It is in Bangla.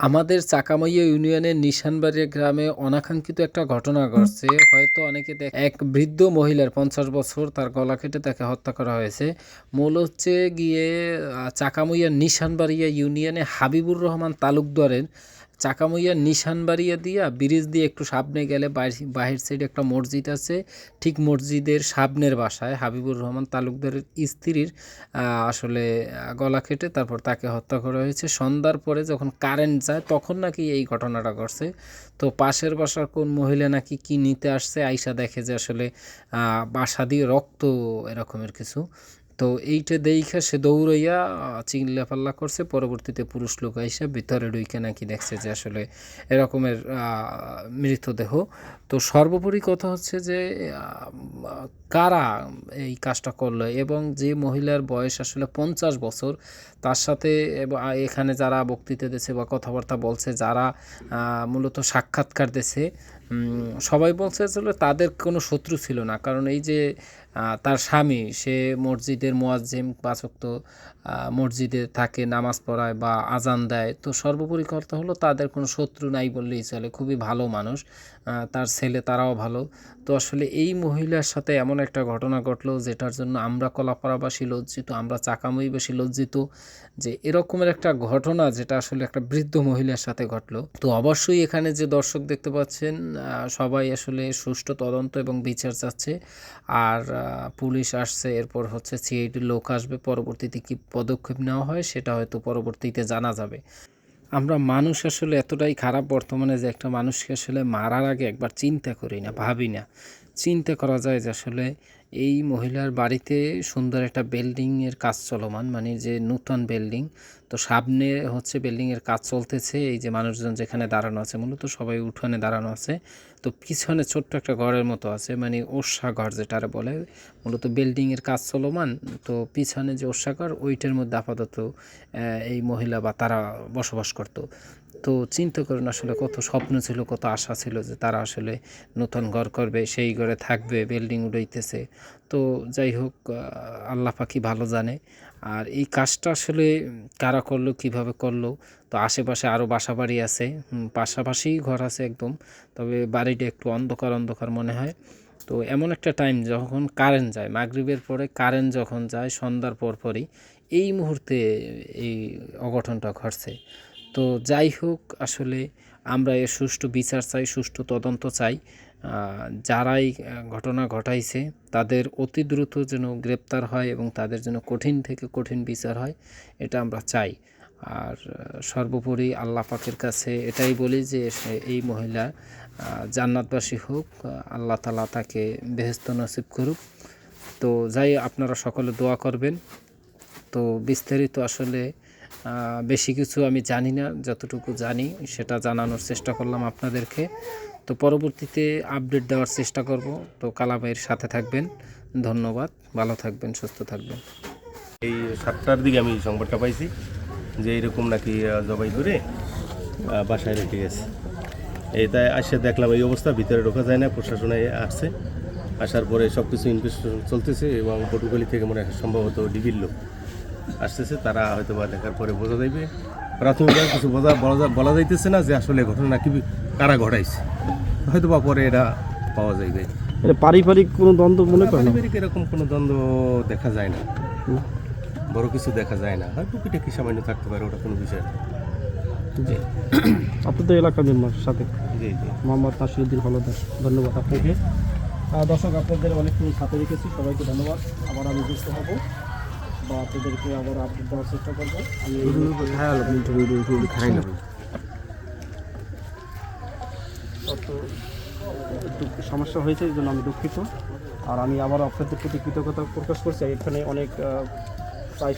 আমাদের চাকামাইয়া ইউনিয়নের নিশানবাড়িয়া গ্রামে অনাকাঙ্ক্ষিত একটা ঘটনা ঘটছে। হয়তো অনেকে দেখ এক বৃদ্ধ মহিলার পঞ্চাশ বছর তার গলা কেটে তাকে হত্যা করা হয়েছে। মূল হচ্ছে গিয়ে চাকামাইয়া নিশানবাড়িয়া ইউনিয়নে হাবিবুর রহমান তালুকদারের চাকামইয়া নিশানবাড়িয়া দিয়া ব্রিজ দিয়ে একটু সামনে গেলে বাহির সাইডে একটা মসজিদ আছে। ঠিক মসজিদের সামনের বাসায় হাবিবুর রহমান তালুকদারের স্ত্রীর আসলে গলা কেটে তারপর তাকে হত্যা করা হয়েছে। সন্ধ্যার পরে যখন কারেন্ট যায় তখন নাকি এই ঘটনাটা ঘটছে। তো পাশের বাসার কোন মহিলা নাকি কি নিতে আসছে, আইসা দেখে যে আসলে বাসা দিয়ে রক্ত এরকমের কিছু। তো এইটা দেইখা সে দৌড়াইয়া চিল্লা পাল্লা করছে পরবর্তীতে পুরুষ লোক আইসা ভিতরে ঢুইকে নাকি দেখছে যে আসলে এরকমের মৃতদেহ। তো সর্বোপরি কথা হচ্ছে যে কারা এই কাজটা করল এবং যে মহিলার বয়স আসলে পঞ্চাশ বছর তার সাথে এখানে যারা বক্তৃতা দিচ্ছে বা কথাবার্তা বলছে যারা মূলত সাক্ষাৎকার উম, সবাই বলছে আসলে তাদের কোনো শত্রু ছিল না। কারণ এই যে তার স্বামী, সে মসজিদের মোয়াজ্জিম পাচক তো মসজিদে থাকে, নামাজ পড়ায় বা আজান দেয়। তো সর্বোপরি কথা হলো, তাদের কোনো শত্রু নাই বললেই চলে, খুবই ভালো মানুষ। তার ছেলে তারাও ভালো। তো আসলে এই মহিলার সাথে এমন একটা ঘটনা ঘটলো, যেটার জন্য আমরা কলাপাড়াবাসী লজ্জিত, আমরা চাকামইবাসী লজ্জিত, যে এরকমের একটা ঘটনা, যেটা আসলে একটা বৃদ্ধ মহিলার সাথে ঘটলো। তো অবশ্যই এখানে যে দর্শক দেখতে পাচ্ছেন সবাই আসলে সুষ্ঠু তদন্ত এবং বিচার চাচ্ছে। আর পুলিশ আসছে, এরপর হচ্ছে সিআইডির লোক আসবে, পরবর্তীতে কি পদক্ষেপ নেওয়া হয় সেটা হয়তো পরবর্তীতে জানা যাবে। আমরা মানুষ আসলে এতটাই খারাপ বর্তমানে যে একটা মানুষকে আসলে মারার আগে একবার চিন্তা করি না, ভাবি না। চিন্তা করা যায় যে আসলে এই মহিলার বাড়িতে সুন্দর একটা বিল্ডিংয়ের কাজ চলমান মানে যে নূতন বিল্ডিং তো সামনে হচ্ছে বিল্ডিংয়ের কাজ চলতেছে, এই যে মানুষজন যেখানে দাঁড়ানো আছে, মূলত সবাই উঠানে দাঁড়ানো আছে, তো পিছনে ছোট্ট একটা ঘরের মতো আছে মানে ঘর যেটারে বলে, মূলত বিল্ডিংয়ের কাজ চলমান, তো পিছনে যে ঘর, ওইটার মধ্যে আপাতত এই মহিলা বা তারা বসবাস করতো। তো চিন্তা করুন আসলে কত স্বপ্ন ছিল, কত আশা ছিল যে তারা আসলে নতুন ঘর করবে, সেই ঘরে থাকবে বিল্ডিং উড়াইতেছে তো যাই হোক আল্লাহ পাখি ভালো জানে। আর এই কাজটা আসলে কারা করল, কীভাবে করল, তো আশেপাশে আরও বাসা বাড়ি আছে পাশাপাশি ঘর আছে একদম, তবে বাড়িটা একটু অন্ধকার অন্ধকার মনে হয়। তো এমন একটা টাইম যখন কারেন্ট যায়, মাগরিবের পরে কারেন্ট যখন যায়, সন্ধ্যার পরপরই এই মুহূর্তে এই অঘটনটা ঘটছে। তো যাই হোক, আসলে আমরা এর সুষ্ঠু বিচার চাই, সুষ্ঠু তদন্ত চাই। যারাই ঘটনা ঘটাইছে, তাদের অতি দ্রুত যেন গ্রেপ্তার হয় এবং তাদের যেন কঠিন থেকে কঠিন বিচার হয়, এটা আমরা চাই। আর সর্বোপরি আল্লাহ পাকের কাছে এটাই বলি যে এই মহিলা জান্নাতবাসী হোক আল্লাহ তালা তাকে বেহেস্ত নসিব করুক। তো যাই, আপনারা সকলে দোয়া করবেন। তো বিস্তারিত আসলে বেশি কিছু আমি জানি না, যতটুকু জানি, সেটা জানানোর চেষ্টা করলাম আপনাদেরকে। তো পরবর্তীতে আপডেট দেওয়ার চেষ্টা করব। তো কালাবাইয়ের সাথে থাকবেন। ধন্যবাদ। ভালো থাকবেন, সুস্থ থাকবেন। এই সাতটার দিকে আমি সংবাদটা পাইছি যে এরকম নাকি জবাই করে বাসায় রেখে গেছে। এই তাই আসে দেখলাম এই অবস্থা, ভিতরে ঢোকা যায় না, প্রশাসনে আসছে। আসার পরে সব কিছু ইনভেস্টিগেশন চলতেছে এবং পটুখালি থেকে মনে হয় সম্ভবত ডিবির লোক আসতেছে। তারা হয়তো বা দেখার পরে বোঝা যাইবে প্রাথমিকভাবে কিছু বোঝা বলা বলা যাইতেছে না যে আসলে ঘটনা কি কারা ঘটাইছে। হয়তো বা পরে এটা পাওয়া যাইবে। এটা পারিবারিক কোনো দ্বন্দ্ব মনে করেন পারিবারিক এরকম কোনো দ্বন্দ্ব দেখা যায় না। বড় কিছু দেখা যায় না। হয়তো পিঠে কি সামান্য থাকতে পারে ওটা কোনো বিষয় না। জি। আপনাদের এলাকার সাথে। জি জি। মোহাম্মদ নাসিরুদ্দিন হলদার। ধন্যবাদ আপনাকে। দর্শক আপনাদের অনেকক্ষণ সাথে রেখেছি। সবাইকে ধন্যবাদ। আবার আমি যুক্ত হব। বা আপনাদেরকে আবার আপডেট দেওয়ার চেষ্টা করব। আমি একটু সমস্যা হয়েছে এই জন্য আমি দুঃখিত। আর আমি আবার আপনাদের প্রতি কৃতজ্ঞতা প্রকাশ করছি। এখানে অনেক